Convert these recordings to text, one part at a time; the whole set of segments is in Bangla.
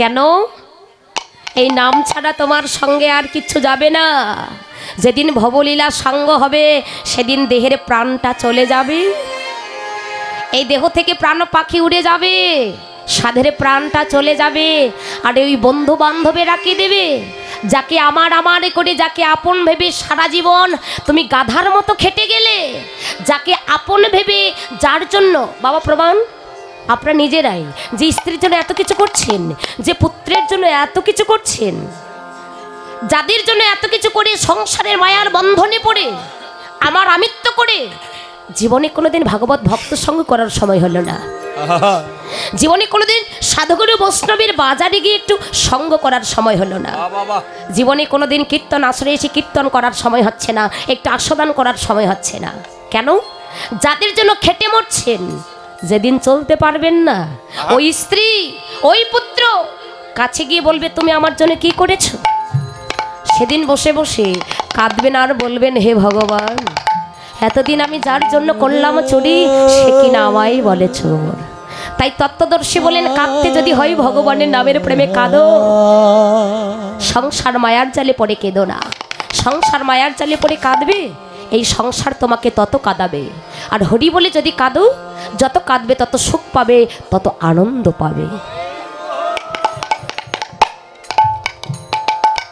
কেন? এই নাম ছাড়া তোমার সঙ্গে আর কিচ্ছু যাবে না। যেদিন ভবলীলা সঙ্গ হবে, সেদিন দেহের প্রাণটা চলে যাবে। এই দেহ থেকে প্রাণ পাখি উড়ে যাবে, সাধের প্রাণটা চলে যাবে, আর ওই বন্ধু বান্ধবেরা কি দেবে, যাকে আমার আমার করে, যাকে আপন ভেবে সারা জীবন তুমি গাধার মতো খেটে গেলে, যাকে আপন ভেবে যার জন্য, বাবা প্রমাণ? আপনারা নিজেরাই যে স্ত্রীর জন্য এত কিছু করছেন যে পুত্রের জন্য এত কিছু করছেন যাদের জন্য এত কিছু করে সংসারের মায়ার বন্ধনে পড়ে আমার আমিত্ব করে জীবনে কোনোদিন ভাগবত ভক্ত সঙ্গ করার সময় হলো না। জীবনে কোনোদিন সাধুগুরু বৈষ্ণবের বাজারে গিয়ে একটু সঙ্গ করার সময় হলো না। জীবনে কোনোদিন কীর্তন আসরে এসে কীর্তন করার সময় হচ্ছে না একটু আস্বাদন করার সময় হচ্ছে না। কেন? যাদের জন্য খেটে মরছেন যেদিন চলতে পারবেন না ওই স্ত্রী ওই পুত্র কাছে গিয়ে বলবে তুমি আমার জন্য কি করেছ? সেদিন বসে বসে কাঁদবেন আর বলবেন হে ভগবান এতদিন আমি যার জন্য করলাম চুরি সে কিনা আমায় বলে চোর? তাই তত্ত্বদর্শী বলেন কাঁদতে যদি হয় ভগবানের নামের প্রেমে কাঁদো। সংসার মায়ার জালে পড়ে কেঁদো না। সংসার মায়ার জালে পড়ে কাঁদবে? এই সংসার তোমাকে তত কাঁদাবে। আর হরি বলে যদি কাঁদো যত কাঁদবে তত সুখ পাবে তত আনন্দ পাবে।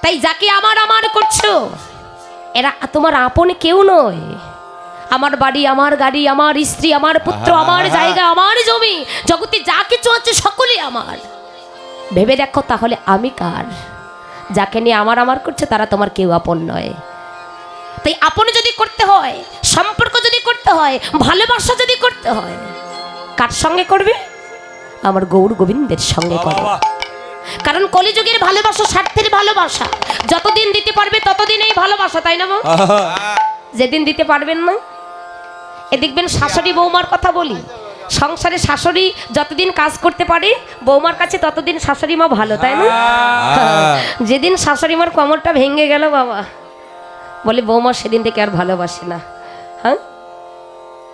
তাই যাকে আমার আমার করছ এরা তোমার আপন কেউ নয়। আমার বাড়ি আমার গাড়ি আমার স্ত্রী আমার পুত্র আমার জায়গা আমার জমি জগতে যা কিছু আছে সকলেই আমার। ভেবে দেখো তাহলে আমি কার? যাকে নিয়ে আমার আমার করছে তারা তোমার কেউ আপন নয়। তাই আপন যদি করতে হয় সম্পর্ক যদি করতে হয় ভালোবাসা যদি করতে হয় কার সঙ্গে করবে? আমার গৌর গোবিন্দের সঙ্গে করবে। কারণ কলিযুগের ভালোবাসা স্বার্থের ভালোবাসা। যতদিন দিতে পারবে ততদিন এই ভালোবাসা তাই না মা? যেদিন দিতে পারবেন না এ দেখবেন শাশুড়ি বৌমার কথা বলি। সংসারে শাশুড়ি যতদিন কাজ করতে পারে বৌমার কাছে ততদিন শাশুড়ি মা ভালো তাই না। যেদিন শাশুড়ি মার কমরটা ভেঙে গেল বাবা। বলে বৌমা সেদিন থেকে আর ভালোবাসে না। হ্যাঁ?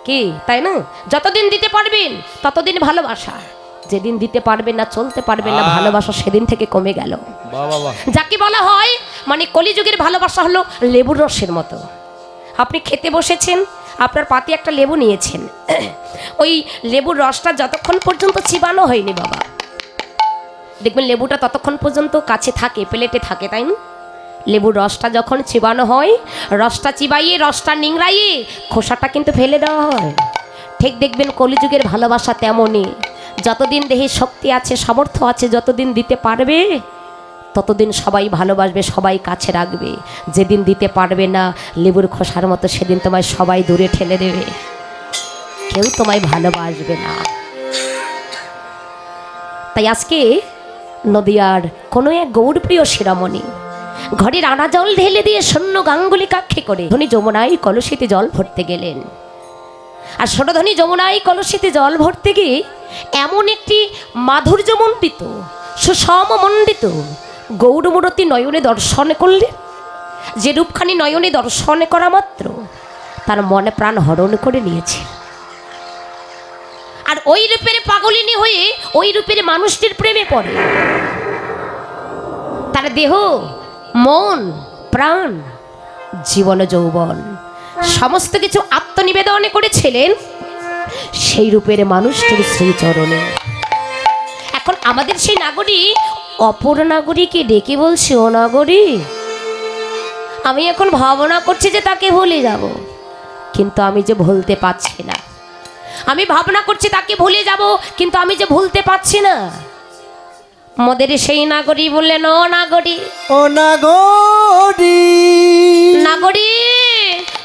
কি? তাই না? যতদিন দিতে পারবেন ততদিন ভালোবাসা। যেদিন দিতে পারবেন না চলতে পারবেন না ভালোবাসা সেদিন থেকে কমে গেল। যাকে বলা হয় মানে কলিযুগের ভালোবাসা হলো লেবুর রসের মতো। আপনি খেতে বসেছেন আপনার পাতে একটা লেবু নিয়েছেন। ওই লেবুর রসটা যতক্ষণ পর্যন্ত চিবানো হয়নি বাবা। দেখবেন লেবুটা ততক্ষণ পর্যন্ত কাছে থাকে প্লেটে থাকে তাই না? লেবুর রসটা যখন চিবানো হয়, রসটা চিবাইয়ে, রসটা নিংড়াইয়ে খোসাটা কিন্তু ফেলে দেওয়া হয়। ঠিক দেখবেন কলিযুগের ভালোবাসা তেমনই। যতদিন দেহে শক্তি আছে, সামর্থ্য আছে, যতদিন দিতে পারবে, ততদিন সবাই ভালোবাসবে, সবাই কাছে রাখবে। যেদিন দিতে পারবে না, লেবুর খোসার মতো সেদিন তোমায় সবাই দূরে ঠেলে দেবে। কেউ তোমায় ভালোবাসবে না। তাই আজকে নদিয়ার কোনো এক গৌরপ্রিয় শিরামণি ঘরে রানা জল ঢেলে দিয়ে শূন্য গাঙ্গুলি কাক্ষে করে ধনী যমুনাই কলসিতে জল ভরতে গেলেন। আর ষোড়ধনী যমুনাই কলসিতে জল ভরতে গিয়ে এমন একটি মাধুর্যমণ্ডিত সুষমমণ্ডিত গৌরমূরতি নয়নে দর্শন করলেন যে রূপখানি নয়নে দর্শন করা মাত্র, তার মনে প্রাণ হরণ করে নিয়েছে। আর ওই রূপের পাগলিনী হয়ে ওই রূপের মানুষটির প্রেমে পড়ে। তার দেহ মন, প্রাণ, জীবন যৌবন। সমস্ত কিছু আত্মনিবেদনে করেছিলেন সেই রূপের মানুষটির শ্রীচরণে। এখন আমাদের সেই নাগরিক অপর নাগরিকে ডেকে বলছে, ও নাগরিক আমি এখন ভাবনা করছি যে তাকে ভুলে যাব, কিন্তু আমি যে ভুলতে পারছি না। আমি ভাবনা করছি তাকে ভুলে যাব, কিন্তু আমি যে ভুলতে পারছি না। মোদের সেই নাগরী বললেন ও নাগরী। ও নাগরি। নাগরী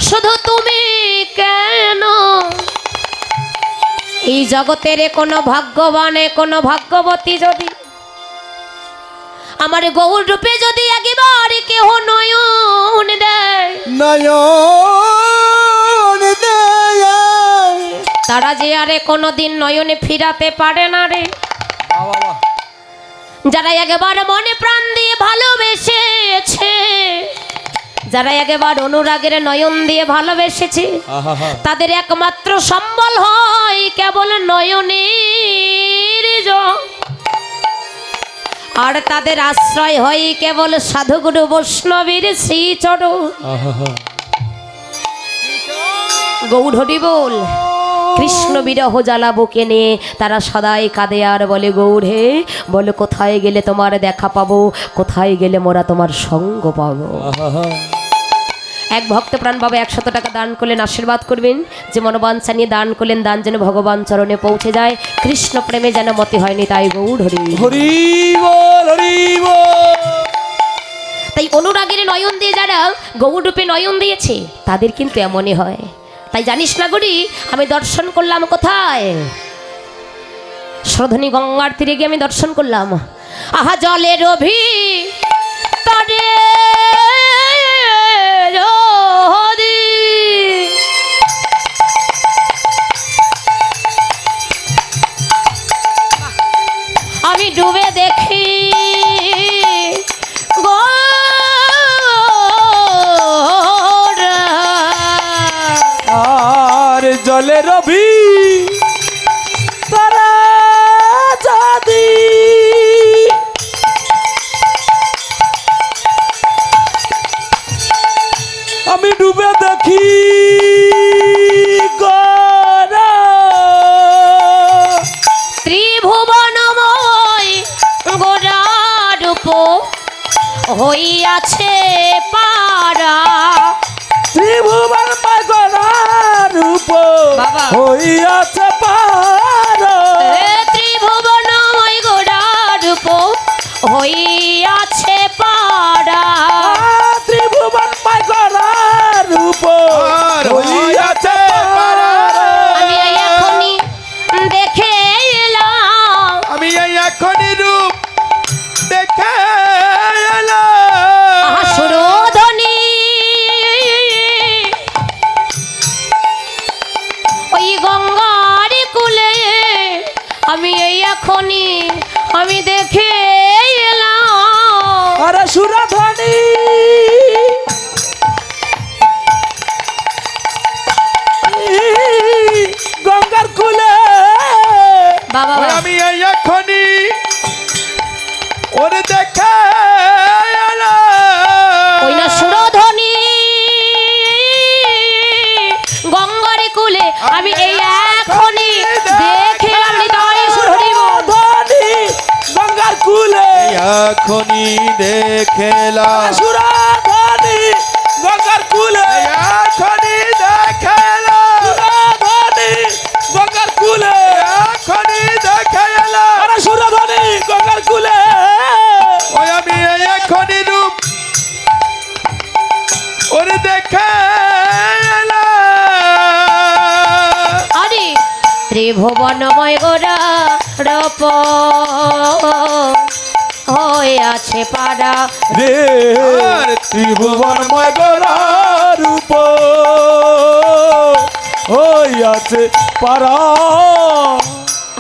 শুধু তুমি কেন? এই জগতের কোনো ভাগ্যবানে কোনো ভাগ্যবতী যদি আমার গৌর রূপে যদি একবার কেহ নয়ন দেয় নয়ন দেয়। তারা যে আরে কোনোদিন নয়নে ফিরাতে পারে না রে। যারা একবার মনে প্রাণ দিয়ে ভালোবেসেছে যারা একবার অনুরাগের নয়ন দিয়ে ভালোবেসেছে তাদের একমাত্র সম্বল হয় কেবল নয়নের আর তাদের আশ্রয় হয় কেবল সাধুগুরু বৈষ্ণবীর শ্রীচরণ। আহা গৌর বল। কৃষ্ণ বিরহ জ্বালা বুকে নিয়ে তারা সদাই কাঁদে আর বলে গৌর হে বলে কোথায় গেলে তোমার দেখা পাবো? কোথায় গেলে মোরা তোমার সঙ্গ পাবো? এক ভক্ত প্রাণ বাবা একশত টাকা দান করলেন আশীর্বাদ করবেন। যে মনোবাঞ্ছা নিয়ে দান করলেন দান যেন ভগবান চরণে পৌঁছে যায়। কৃষ্ণ প্রেমে যেন মতি হয়নি তাই গৌর হরি। হরি তাই অনুরাগের নয়ন দিয়ে যারা গৌর রূপে নয়ন দিয়েছে তাদের কিন্তু এমনই হয়। তাই জানিস না গুড়ি, আমি দর্শন করলাম কোথায়? শ্রধনী গঙ্গার তীরে গিয়ে আমি দর্শন করলাম। আহা জলের অভি জলে রবি। আমি ডুবে দেখি গরা ত্রিভুবনময় গোরারূপ হইয়াছে হইয়াছে আমি এই এখনই আমি দেখে এলাম। সুরাধনী এখনই দেখেলাম সুরাধনী গঙ্গার কুলে। এখনই দেখেলাম সুরাধনী গঙ্গার কুলে। এখনই দেখেলাম আরে সুরাধনী গঙ্গার কুলে। ওই আমি এখনই রূপ। ওরে দেখে ত্রিভুবনময় গোরা রপ। হয়ে আছে পাড়া। রে ত্রিভুবনময় গোরার রূপ হয়ে আছে পারা